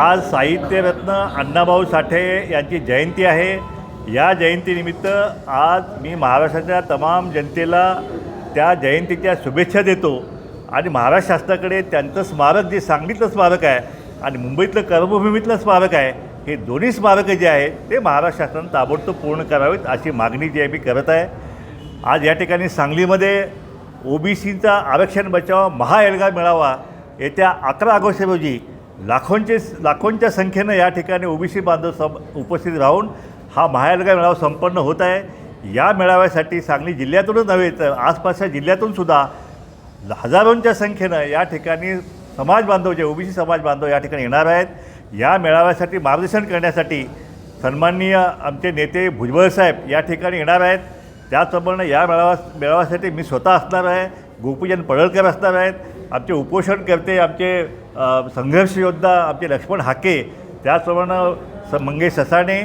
आज साहित्यरत्न अण्णाभाऊ साठे यांची जयंती आहे. या जयंतीनिमित्त आज मी महाराष्ट्राच्या तमाम जनतेला त्या जयंतीच्या शुभेच्छा देतो. आणि महाराष्ट्र शासनाकडे त्यांचं स्मारक जे सांगलीतलं स्मारक आहे आणि मुंबईतलं कर्मभूमीतलं स्मारक आहे हे दोन्ही स्मारकं जे आहेत ते महाराष्ट्र शासनानं ताबडतोब पूर्ण करावेत अशी मागणी जी आहे मी करत आहे. आज या ठिकाणी सांगलीमध्ये ओबीसीचा आरक्षण बचाव महाएल्गार मिळावा येत्या अकरा ऑगस्ट रोजी लाखोंचे लाखोंच्या संख्येनं या ठिकाणी ओबीसी बांधव सम उपस्थित राहून हा महाएल्गार मेळावा संपन्न होत आहे. या मेळाव्यासाठी सांगली जिल्ह्यातूनच नव्हे तर आसपासच्या जिल्ह्यातून सुद्धा हजारोंच्या संख्येनं या ठिकाणी समाज बांधव जे ओबीसी समाज बांधव या ठिकाणी येणार आहेत. या मेळाव्यासाठी मार्गदर्शन करण्यासाठी सन्माननीय आमचे नेते भुजबळ साहेब या ठिकाणी येणार आहेत. त्याचप्रमाणे या मेळावा मेळाव्यासाठी मी स्वतः असणार आहे. गोपीचंद पडळकर असणार आहेत. आमचे उपोषणकर्ते आमचे संघर्षयोद्धा आमचे लक्ष्मण हाके त्याचप्रमाणे स मंगेश ससाणे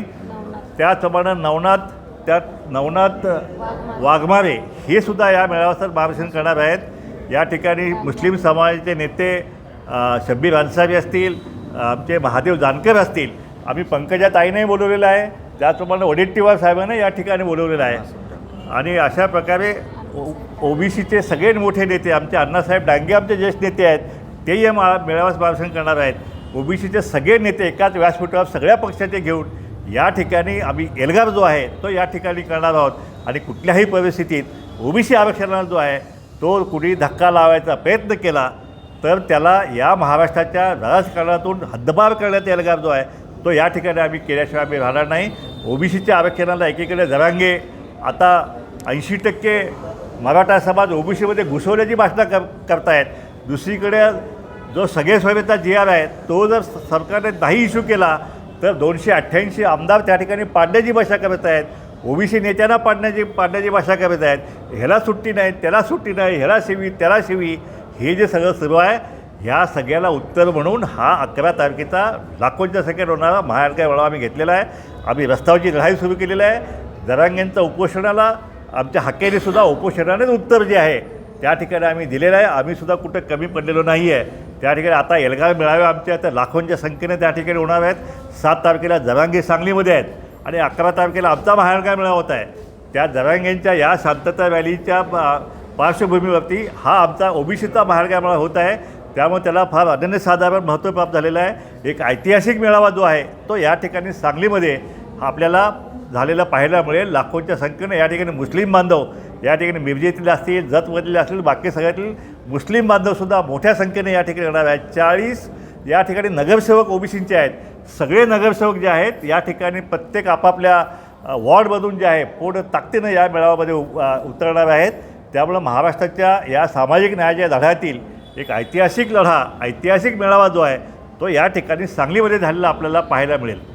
त्याचप्रमाणे नवनाथ त्यात नवनाथ वाघमारे हे सुद्धा या मेळाव्याचं मार्गदर्शन करणार आहेत. या ठिकाणी मुस्लिम समाजाचे नेते शब्बीर अन्सारी असतील आमचे महादेव जानकर असतील. आम्ही पंकजा ताईने बोलवलेलं आहे. त्याचप्रमाणे वडेट्टीवार साहेबांना या ठिकाणी बोलवलेलं आहे. आणि अशा प्रकारे ओ ओबीसीचे सगळे मोठे नेते आमचे अण्णासाहेब डांगे आमचे ज्येष्ठ नेते आहेत तेही या मा मेळाव्यास भाषण करणार आहेत. ओबीसीचे सगळे नेते एकाच व्यासपीठावर सगळ्या पक्षाचे घेऊन या ठिकाणी आम्ही एल्गार जो आहे तो या ठिकाणी करणार आहोत. आणि कुठल्याही परिस्थितीत ओबीसी आरक्षणाला जो आहे तो कुणी धक्का लावायचा प्रयत्न केला तर त्याला या महाराष्ट्राच्या राजकारणातून हद्दपार करण्याचा एल्गार जो आहे तो या ठिकाणी आम्ही केल्याशिवाय आम्ही राहणार नाही. ओबीसीच्या आरक्षणाला एकीकडे जरांगे. आता ऐंशी टक्के मराठा समाज ओबीसीमध्ये घुसवल्याची भाषणं कर करतायत. दुसरीकडे जो सगळे सोयीचा जी आर आहे तो जर सरकारने नाही इश्यू केला तर दोनशे अठ्ठ्याऐंशी आमदार त्या ठिकाणी पाडण्याची भाषा करत आहेत. ओबीसी नेत्यांना पाडण्याची पाडण्याची भाषा करत आहेत. ह्याला सुट्टी नाही त्याला सुट्टी नाही ह्याला शिवी त्याला शिवी हे जे सगळं सुरू आहे ह्या सगळ्याला उत्तर म्हणून हा अकरा तारखेचा लाखोंच्या संख्येत होणारा महाराष्ट्र मेळावा आम्ही घेतलेला आहे. आम्ही रस्त्यावरची लढाई सुरू केलेली आहे. जरांगेंचं उपोषणाला आमच्या हक्केनेसुद्धा उपोषणानेच उत्तर जे आहे त्या ठिकाणी आम्ही दिलेलं आहे. आम्ही सुद्धा कुठं कमी पडलेलो नाही आहे. त्या ठिकाणी आता एल्गार मेळावे आमच्या तर लाखोंच्या संख्येने त्या ठिकाणी होणार आहेत. सात तारखेला जरांगे सांगलीमध्ये आहेत आणि अकरा तारखेला आमचा महाएल्गार मेळावा होत आहे. त्या जरांगेंच्या या शांतता व्हॅलीच्या पा- पार्श्वभूमीवरती हा आमचा ओबीसीचा महाएल्गार मेळावा होत आहे. त्यामुळे त्याला फार अनन्यसाधारण महत्त्व प्राप्त झालेलं आहे. एक ऐतिहासिक मेळावा जो आहे तो या ठिकाणी सांगलीमध्ये आपल्याला झालेला पाहायला मिळेल लाखोंच्या संख्येनं या ठिकाणी मुस्लिम बांधव या ठिकाणी मिरजेतील असतील जतमधील असतील बाकी सगळ्यातील मुस्लिम बांधवसुद्धा मोठ्या संख्येने या ठिकाणी येणार आहेत. चाळीस या ठिकाणी नगरसेवक ओबीसींचे आहेत. सगळे नगरसेवक जे आहेत या ठिकाणी प्रत्येक आपापल्या वॉर्डमधून जे आहे पूर्ण ताकदीनं या मेळाव्यामध्ये उ- उतरणार आहेत. त्यामुळं महाराष्ट्राच्या या सामाजिक न्यायाच्या लढ्यातील एक ऐतिहासिक लढा ऐतिहासिक मेळावा जो आहे तो या ठिकाणी सांगलीमध्ये झालेला आपल्याला पाहायला मिळेल.